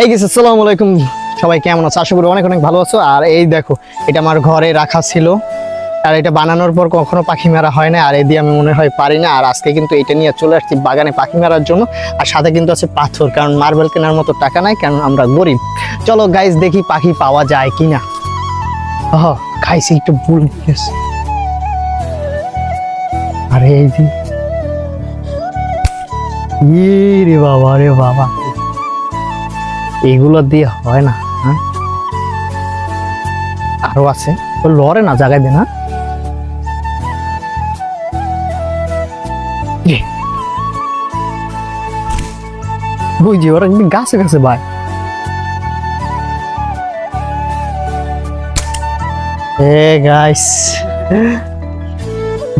এই গেছে আসসালামু আলাইকুম সবাই কেমন আছো? আশা করি অনেক অনেক ভালো আছো। আর এই দেখো, এটা আমার ঘরে রাখা ছিল। আর এটা বানানোর পর কখনো পাখি মারা হয় না। আর এই দিয়ে আমি মনে হয় পারি না। আর আজকে কিন্তু এটা নিয়ে চলে আসছি বাগানে পাখি মারার জন্য। আর সাথে কিন্তু আছে পাথর, কারণ মার্বেল কেনার মতো টাকা নাই, কারণ আমরা গরিব। চলো গাইজ দেখি পাখি পাওয়া যায় কিনা। হ খাইছি একটু ভুল আরে এই যে। রে বাবা রে বাবা। এগুলো দিয়ে হয় না হ্যাঁ? আরও আছে। তো লড়ে না জায়গায় দে না। বুঝছি, ওরা কিন্তু গাছে গাছে ভাই এ গাইস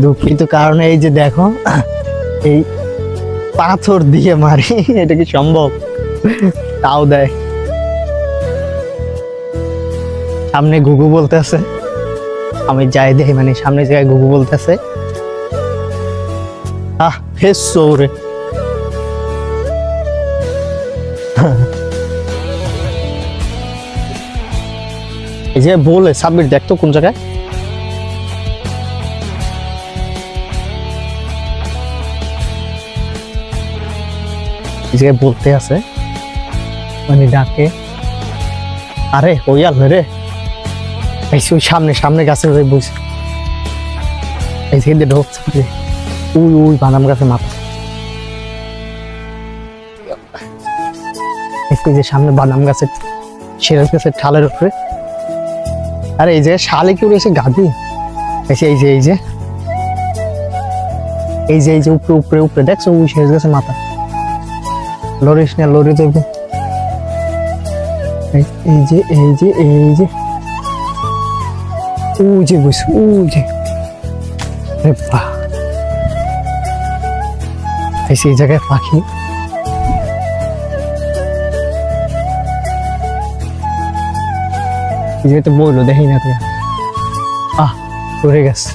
দুঃখিত কারণে এই যে দেখো, এই পাথর দিয়ে মারি, এটা কি সম্ভব? তাও দেয়। সামনে গুগু বলতেছে। আমি যাই দেখি মানে সামনে জায়গায় গুগু বলতেছে। আহ, হে সৌরে। এই যে বলে সাবমিট দেখতো কোন জায়গায়। এই জায়গায় বলতে আছে। মানে ডাকে। আরে, ওই আল রে। এই সামনে সামনে গাছে বসে এই ঢোকছে উই উই, বাদাম গাছে মাথা। যে সামনে বাদাম গাছে সিরাজ গাছের ঠালের উপরে। আরে, এই যে শালে কি এসে গাদি? যে, এই যে এই যে। এই যে এই যে উপরে উপরে উপরে। দেখছ ওই সিরাজ গাছের মাথা? লরিস না লরি দেখবে এই যে এই যে এই যে। ওই যে বসে ওই যে। বাহ। এই জায়গায় পাখি। এই যে তো বলল দেখি না তুই। আহ পড়ে গেছে।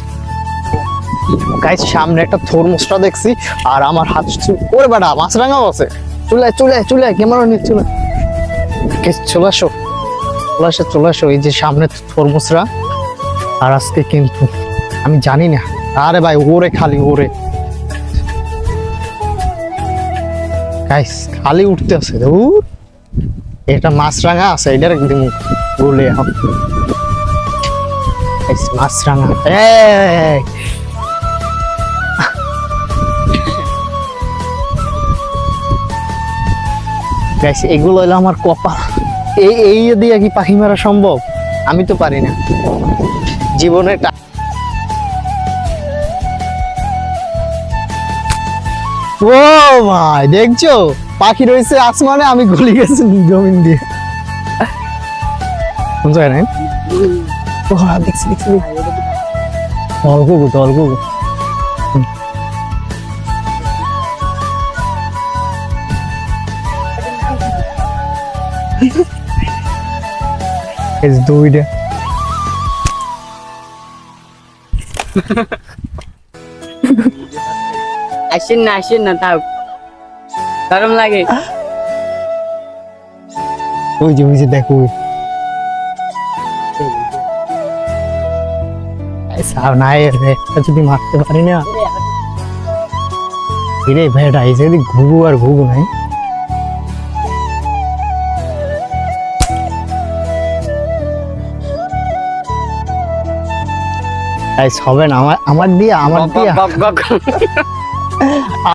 গাইস সামনে একটা থরমুসটা দেখছি আর আমার হাত ওরে বেটা মাছরাঙাও আছে। চলে আয়, চলে আয়, চলে আয়, ক্যামেরা নিয়ে চলে আসো? চলে আসো চলে আসো। এই যে সামনে আর আজকে কিন্তু আমি জানি না। আরে ভাই, ওরে খালি ওরে। খালি উঠতে আছে। দূর এটা মাছরাঙা আছে এটার একদম বলে এখন মাছরাঙা। গাইস এগুলো হলো আমার কপাল। এই এই দিয়ে কি পাখি মারা সম্ভব? আমি তো পারি না। জীবনে ও ভাই, দেখছ? পাখি রয়েছে আসমানে, আমি গলি গেছি জমিন দিয়ে। কোন জায়গায় দেখছি দেখছি তলকুকু তলকুকু এই যে দুইটা আসেন না আসেন না তাও গরম লাগে ওই যে ওই যে দেখো ওই। এই সাব নাই রে একটা যদি মারতে পারি না রে ভেড়া এই যদি ঘুঘু আর ঘুঘু নাই হবে না আমার আমার দিয়ে আমার দিয়ে।